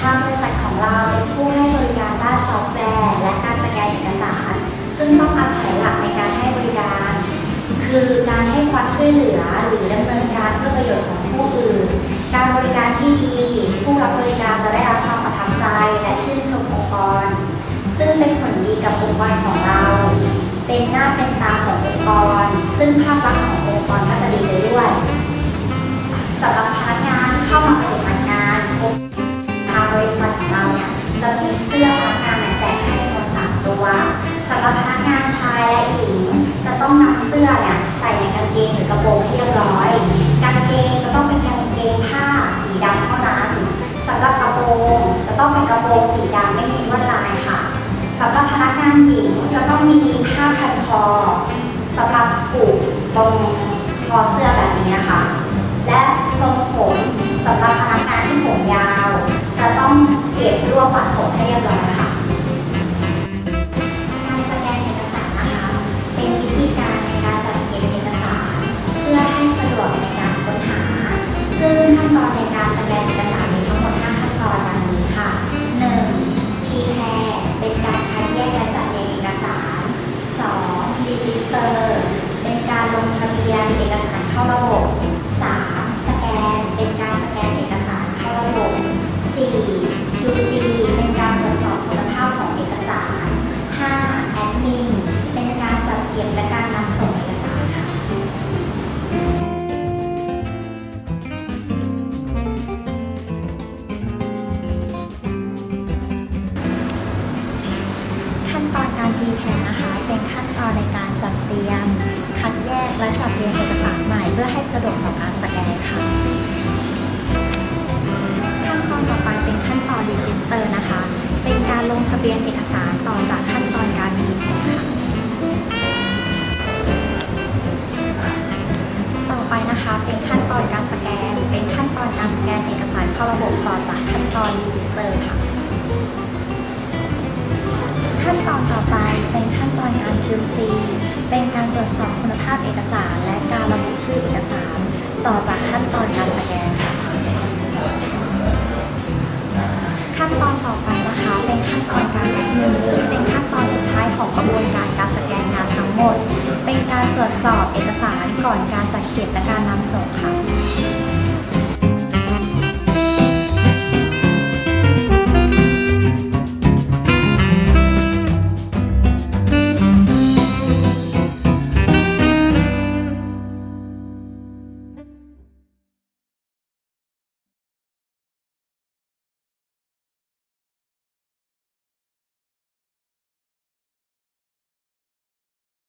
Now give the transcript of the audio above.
ทางบริษัทของเราเป็นผู้ให้บริการด้านซอฟต์แวร์และการสแกนเอกสาร ซึ่งต้องอาศัยหลักในการให้บริการ คือการให้ความช่วยเหลือหรือดำเนินการเพื่อประโยชน์ของผู้อื่น การบริการที่ดี ผู้รับบริการจะได้รับความประทับใจและชื่นชมองค์กร ซึ่งเป็นผลดีกับองค์กรของเรา เป็นหน้าเป็นตาขององค์กร ซึ่งภาพลักษณ์ขององค์กรก็จะดีไปด้วยสำหรับพนักงานเข้ามา เสื้อเนี่ยใส่ในกางเกงหรือกระโปรงให้เรียบร้อย กางเกงจะต้องเป็นกางเกงผ้าสีดำเท่านั้นสำหรับกระโปรงจะต้องเป็นกระโปรงสีดำไม่มีลวดลายค่ะสำหรับพนักงานหญิงจะต้องมีผ้าพันคอสำหรับผูกตรง ตอนการรีแพร์นะคะเป็นขั้นตอนในการจัดเตรียม คัดแยกและจัดเรียงเอกสารใหม่เพื่อให้สะดวกต่อการสแกนค่ะ ขั้นตอนต่อไปเป็นขั้นตอนรีจิสเตอร์นะคะ เป็นการลงทะเบียนเอกสารต่อจากขั้นตอนการรีแพร์ค่ะต่อไปนะคะเป็นขั้นตอนการสแกน เป็นขั้นตอนการสแกนเอกสารเข้าระบบต่อจากขั้นตอนรีจิสเตอร์ค่ะ เป็นขั้นตอนการ QC เป็นการตรวจสอบคุณภาพเอกสาร และการระบุชื่อเอกสาร ต่อจากขั้นตอนการสแกนค่ะขั้นตอนต่อไปนะคะเป็นขั้นตอนการแอดมินซึ่งเป็นขั้นตอนสุดท้ายของกระบวนการการสแกนงานทั้งหมด เป็นการตรวจสอบเอกสารก่อนการจัดเก็บและการนำส่ง